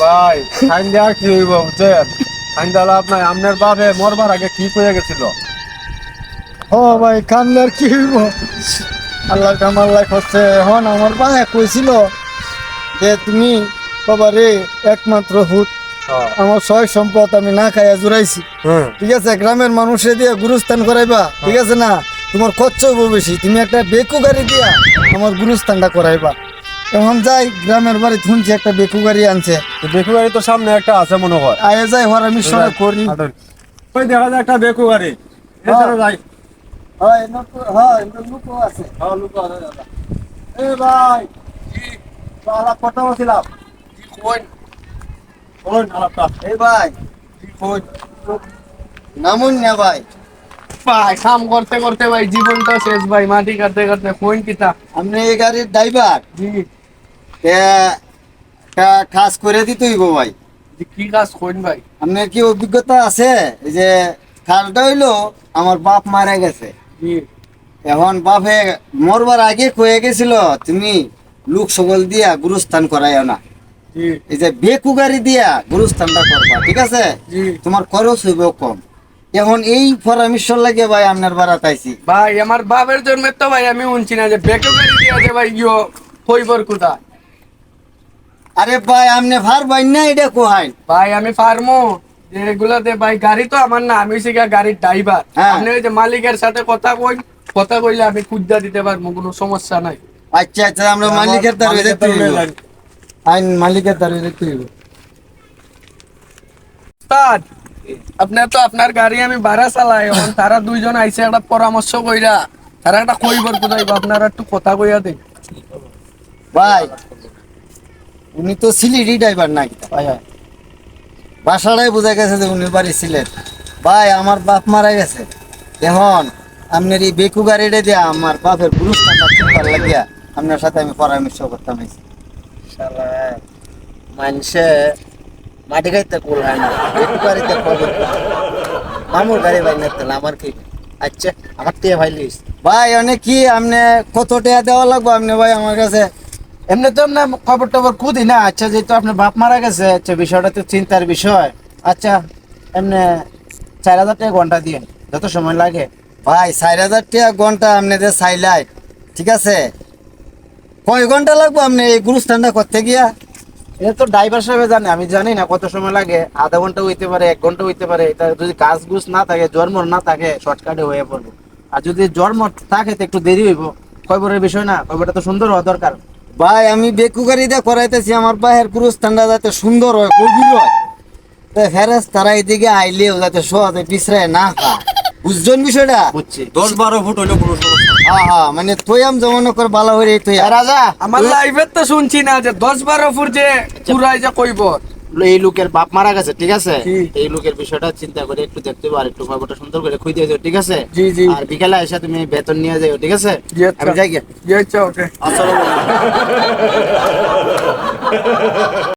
ভাই কি হইব বুঝছেন? লাভ নাই আপনার মরবার আগে কি কয়ে গেছিল? ও ভাই কানলে আর কি হইব? আল্লাহ কামাল্লাহ করছে। এখন আমার বাবা কইছিল যে তুমি বাবা রে একমাত্র হুট আমার সয় সম্পদ আমি না খাইয়া জুড়াইছি। হ্যাঁ ঠিক আছে গ্রামের মানুষে দিয়ে গুরুস্থান করাইবা। ঠিক আছে না? তোমার খরচ বেশি। তুমি একটা বেকু গাড়ি দিয়া আমার গুরুস্থানটা করাইবা। এখন যাই গ্রামের বাড়ি শুনছি একটা বেকু গাড়ি আনছে। বেকু গাড়ি তো সামনে একটা আছে মনে হয়। আয়ে যাই হর আমি সরে করি। ওই দেখা যায় একটা বেকু গাড়ি। এখানে যাই হয় লুকো আছে। হ্যাঁ, লুকো আছে দাদা। এ ভাই বালা কত বলছিলাম? কোন আলাপটা এই ভাই। কোন নামুন না ভাই। ভাই কাম করতে করতে ভাই জীবনটা শেষ ভাই মাটি কাটতে কাটতে কোন কিতা? আপনি এই গাড়ির ড্রাইভার জি। কাজ করে দিতেই গো ভাই? কি কাজ কোন ভাই? আপনার কি অভিজ্ঞতা আছে? এই যে কাজটা হইল আমার বাপ মারা গেছে। এখন বাপে মরবার আগে কয়ে গেছিল তুমি লোক সকল দিয়া গুরুস্থান করাইও না। এই যে বেকু গাড়ি দিয়া গুরুস্থানটা করবা ঠিক আছে? তোমার খরচ হইব কম। এখন এই পরামর্শ লাগে ভাই আপনার বাড়াত আইছি। ভাই আমার বাপের জন্মের তো ভাই আমি শুনছি না যে বেকে গাড়ি দিয়ে আছে ভাই ইয়ো হইবর কোথা আরে ভাই আপনি ভার ভাই না এটা কোহাই ভাই আমি ফার্মো। এগুলাতে ভাই গাড়ি তো আমার না আমি গিয়া গাড়ির ড্রাইভার হ্যাঁ। আপনি ওই যে মালিকের সাথে কথা কই কথা কইলে আমি খুঁজা দিতে পারব কোনো সমস্যা নাই। আচ্ছা আচ্ছা আমরা মালিকের দ্বারা দেখতে হইব। আইন মালিকের দ্বারা দেখতে হইব। উস্তাদ, আপনার তো আপনার গাড়ি আমি ভাড়া চালাই এখন তারা দুইজন আইসে একটা পরামর্শ কইরা। তারা একটা কইবর কোথায় আপনারা একটু কথা কইয়া দেন। ভাই উনি তো সিলিডি ড্রাইভার না ভাই ভাই বাসাটাই বোঝা গেছে যে উনি বাড়ি ছিলেন ভাই আমার বাপ মারা গেছে। এখন আপনার এই বেকু গাড়িটা দিয়ে আমার বাপের ঠিক করার লাগিয়া আপনার সাথে আমি পরামর্শ করতাম। মানুষে মাটি খাইতে কুল হয় না একটু গাড়িতে খবর মামুর গাড়ি ভাই না আমার কি? আচ্ছা আমার টিয়া ভাই লিস ভাই অনেক কি আপনি কত টাকা দেওয়া লাগবে? আপনি ভাই আমার কাছে এমনি তো আপনার খবর টবর খুদি না। আচ্ছা যেহেতু আপনার বাপ মারা গেছে আচ্ছা বিষয়টা তো চিন্তার বিষয়। আচ্ছা এমনি চার হাজার টাকা ঘণ্টা দিয়ে যত সময় লাগে। ভাই চার হাজার টাকা ঘণ্টা আপনাদের চাইলাই ঠিক আছে? কয় ঘণ্টা লাগবে আপনি এই গুরুস্থানটা করতে গিয়া? এটা তো ড্রাইভার সাহেব জানে আমি জানি না কত সময় লাগে। আধা ঘণ্টা হইতে পারে এক ঘণ্টা হইতে পারে। এটা যদি কাজ গুছ না থাকে জন্ম না থাকে শর্টকাটে হয়ে পড়ব। আর যদি জন্ম থাকে তো একটু দেরি হইব। খবরের বিষয় না খবরটা তো সুন্দর হওয়া দরকার। ভাই আমি বেকু দিয়ে করাইতেছি আমার বাহের ঠান্ডা যাতে সুন্দর হয় গভীর হয়। ফেরাস ফেরেস তারা এদিকে আইলেও যাতে সহজে পিছড়ায় না খায় বুঝছেন বিষয়টা? বুঝছি। দশ বারো ফুট হইলে কোনো সমস্যা মানে তোয়াম যেমন কর ভালো হয়ে তুই রাজা আমার লাইফের তো শুনছি না যে দশ বারো ফুট যে চুরাই যে কইব এই লোকের বাপ মারা গেছে ঠিক আছে এই লোকের বিষয়টা চিন্তা করে একটু দেখতে পারো আর একটু খবরটা সুন্দর করে খুঁজে দিও ঠিক আছে জি, জি। আর বিকালে এসে তুমি বেতন নিয়ে যাও ঠিক আছে আচ্ছা। আমি যাই গিয়ে যে আসসালামু আলাইকুম।